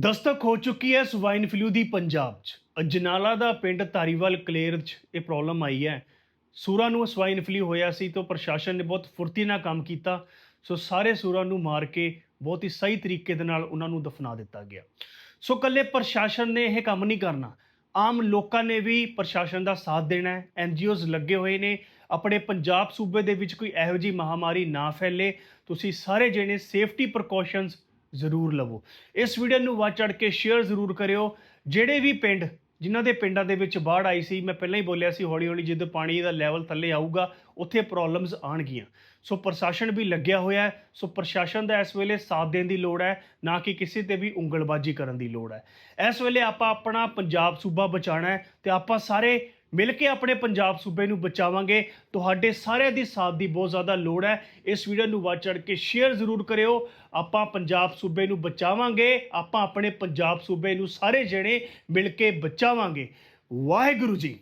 ਦਸਤਕ ਹੋ ਚੁੱਕੀ ਹੈ ਸਵਾਈਨ ਫਲੂ ਦੀ ਪੰਜਾਬ 'ਚ। ਅਜਨਾਲਾ ਦਾ ਪਿੰਡ ਧਾਰੀਵਾਲ ਕਲੇਰ 'ਚ ਇਹ ਪ੍ਰੋਬਲਮ ਆਈ ਹੈ। ਸੂਰਾਂ ਨੂੰ ਸਵਾਈਨ ਫਲੂ ਹੋਇਆ ਸੀ ਤਾਂ ਪ੍ਰਸ਼ਾਸਨ ਨੇ ਬਹੁਤ ਫੁਰਤੀ ਨਾਲ ਕੰਮ ਕੀਤਾ। ਸੋ ਸਾਰੇ ਸੂਰਾਂ ਨੂੰ ਮਾਰ ਕੇ ਬਹੁਤ ਹੀ ਸਹੀ ਤਰੀਕੇ ਦੇ ਨਾਲ ਉਹਨਾਂ ਨੂੰ ਦਫਨਾ ਦਿੱਤਾ ਗਿਆ। ਸੋ ਕੱਲੇ ਪ੍ਰਸ਼ਾਸਨ ਨੇ ਇਹ ਕੰਮ ਨਹੀਂ ਕਰਨਾ। ਆਮ ਲੋਕਾਂ ਨੇ ਵੀ ਪ੍ਰਸ਼ਾਸਨ ਦਾ ਸਾਥ ਦੇਣਾ ਹੈ। ਐਨਜੀਓਜ਼ ਲੱਗੇ ਹੋਏ ਨੇ। ਆਪਣੇ ਪੰਜਾਬ ਸੂਬੇ ਦੇ ਵਿੱਚ ਕੋਈ ਇਹੋ ਜਿਹੀ ਮਹਾਮਾਰੀ ਨਾ ਫੈਲੇ। ਤੁਸੀਂ ਸਾਰੇ ਜਣੇ ਸੇਫਟੀ ਪ੍ਰੀਕਾਸ਼ਨਸ ਜ਼ਰੂਰ ਲਵੋ। ਇਸ ਵੀਡੀਓ ਨੂੰ ਵੱਧ ਚੜ ਕੇ ਸ਼ੇਅਰ ਜ਼ਰੂਰ ਕਰਿਓ। ਜਿਹੜੇ ਵੀ ਪਿੰਡ, ਜਿਨ੍ਹਾਂ ਦੇ ਪਿੰਡਾਂ ਦੇ ਵਿੱਚ ਬਾੜ ਆਈ ਸੀ, ਮੈਂ ਪਹਿਲਾਂ ਹੀ ਬੋਲਿਆ ਸੀ ਹੌਲੀ ਹੌਲੀ ਜਿੱਦ ਪਾਣੀ ਦਾ ਲੈਵਲ ਥੱਲੇ ਆਊਗਾ, ਉੱਥੇ ਪ੍ਰੋਬਲਮਸ ਆਣਗੀਆਂ ਸੋ ਪ੍ਰਸ਼ਾਸਨ ਵੀ ਲੱਗਿਆ ਹੋਇਆ ਹੈ। ਸੋ ਪ੍ਰਸ਼ਾਸਨ ਦਾ ਇਸ ਵੇਲੇ ਸਾਥ ਦੇਣ ਦੀ ਲੋੜ ਹੈ, ਨਾ ਕਿ ਕਿਸੇ ਤੇ ਵੀ ਉਂਗਲਬਾਜ਼ੀ ਕਰਨ ਦੀ ਲੋੜ ਹੈ। ਇਸ ਵੇਲੇ ਆਪਾਂ ਆਪਣਾ ਪੰਜਾਬ ਸੂਬਾ ਬਚਾਉਣਾ ਹੈ ਤੇ ਆਪਾਂ ਸਾਰੇ ਮਿਲ ਕੇ ਆਪਣੇ ਪੰਜਾਬ ਸੂਬੇ ਨੂੰ ਬਚਾਵਾਂਗੇ। ਤੁਹਾਡੇ ਸਾਰਿਆਂ ਦੀ ਸਾਥ ਦੀ ਬਹੁਤ ਜ਼ਿਆਦਾ ਲੋੜ ਹੈ। ਇਸ ਵੀਡੀਓ ਨੂੰ ਵੱਧ ਚੜ ਕੇ ਸ਼ੇਅਰ ਜ਼ਰੂਰ ਕਰਿਓ। ਆਪਾਂ ਪੰਜਾਬ ਸੂਬੇ ਨੂੰ ਬਚਾਵਾਂਗੇ। ਆਪਾਂ ਆਪਣੇ ਪੰਜਾਬ ਸੂਬੇ ਨੂੰ ਸਾਰੇ ਜਣੇ ਮਿਲ ਕੇ ਬਚਾਵਾਂਗੇ। ਵਾਹਿਗੁਰੂ ਜੀ।